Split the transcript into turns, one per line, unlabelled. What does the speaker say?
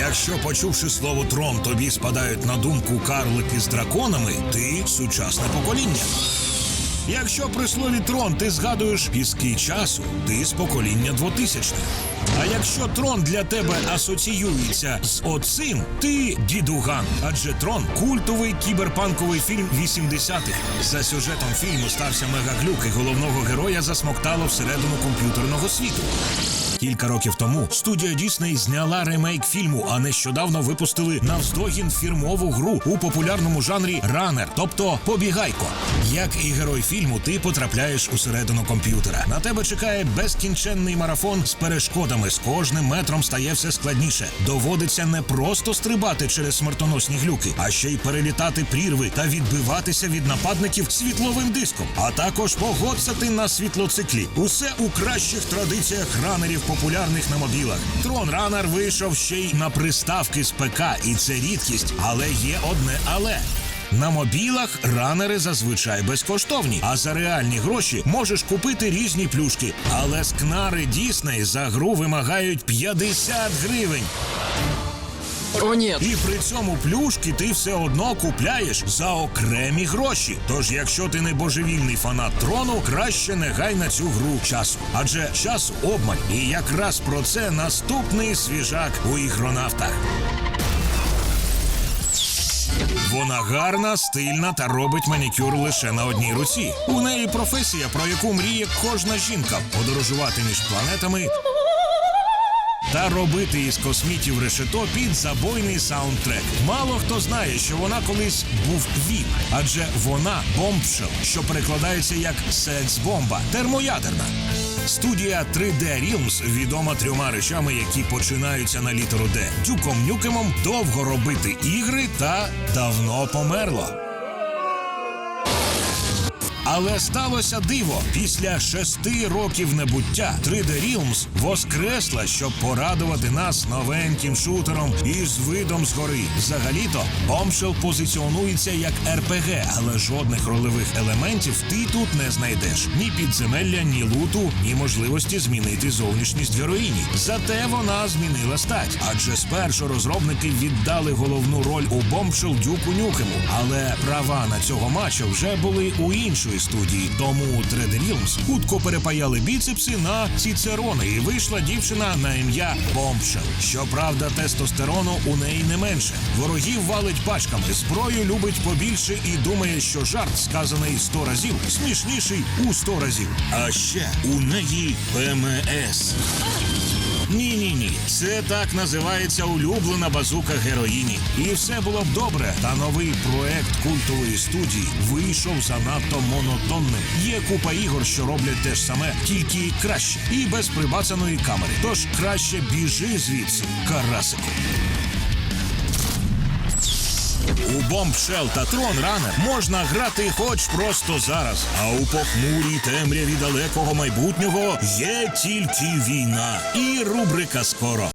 Якщо почувши слово трон, тобі спадають на думку карлики з драконами, ти сучасне покоління. Якщо при слові трон ти згадуєш піски часу, ти з покоління двотисячних. А якщо трон для тебе асоціюється з оцим, ти дідуган. Адже трон культовий кіберпанковий фільм 80-х. За сюжетом фільму стався мегаглюк і головного героя засмоктало всередину комп'ютерного світу. Кілька років тому студія Дісней зняла ремейк фільму, а нещодавно випустили навздогін фірмову гру у популярному жанрі ранер, тобто побігайко. Як і герой фільму, ти потрапляєш усередину комп'ютера. На тебе чекає безкінченний марафон з перешкодами. З кожним метром стає все складніше. Доводиться не просто стрибати через смертоносні глюки, а ще й перелітати прірви та відбиватися від нападників світловим диском, а також погодцати на світлоциклі. Усе у кращих традиціях ранерів, популярних на мобілах. Трон Ранер вийшов ще й на приставки з ПК, і це рідкість, але є одне але. На мобілах ранери зазвичай безкоштовні, а за реальні гроші можеш купити різні плюшки. Але скнари Дісней за гру вимагають 50 гривень.
О, ні.
І при цьому плюшки ти все одно купляєш за окремі гроші. Тож, якщо ти не божевільний фанат трону, краще не гай на цю гру часу. Адже час обмаль. І якраз про це наступний свіжак у ігронавтах. Вона гарна, стильна та робить манікюр лише на одній руці. У неї професія, про яку мріє кожна жінка подорожувати між планетами та робити із космітів решето під забойний саундтрек. Мало хто знає, що вона колись був він, адже вона бомбшел, що перекладається як секс-бомба, термоядерна. Студія 3D Realms відома трьома речами, які починаються на літеру Д: Дюком Нюкемом, довго робити ігри та давно померло. Але сталося диво. Після шести років небуття 3D Realms воскресла, щоб порадувати нас новеньким шутером із видом згори. Взагалі-то Bombshell позиціонується як РПГ, але жодних рольових елементів ти тут не знайдеш. Ні підземелля, ні луту, ні можливості змінити зовнішність героїні. Зате вона змінила стать. Адже спершу розробники віддали головну роль у Bombshell Дюку Нюкему, але права на цього матча вже були у іншої студії. Тому 3D Realms хутко перепаяли біцепси на цицерони, і вийшла дівчина на ім'я Бомбшел. Щоправда, тестостерону у неї не менше. Ворогів валить пачками, зброю любить побільше і думає, що жарт, сказаний 100 разів, смішніший у 100 разів. А ще у неї ПМС. Ні, ні, ні. Це так називається улюблена базука героїні. І все було б добре. Та новий проект культової студії вийшов занадто монотонним. Є купа ігор, що роблять те ж саме, тільки краще і без прибацаної камери. Тож краще біжи звідси, карасику. Bombshell та Tron Runner можна грати хоч просто зараз. А у похмурій темряві далекого майбутнього є тільки війна і рубрика скоро.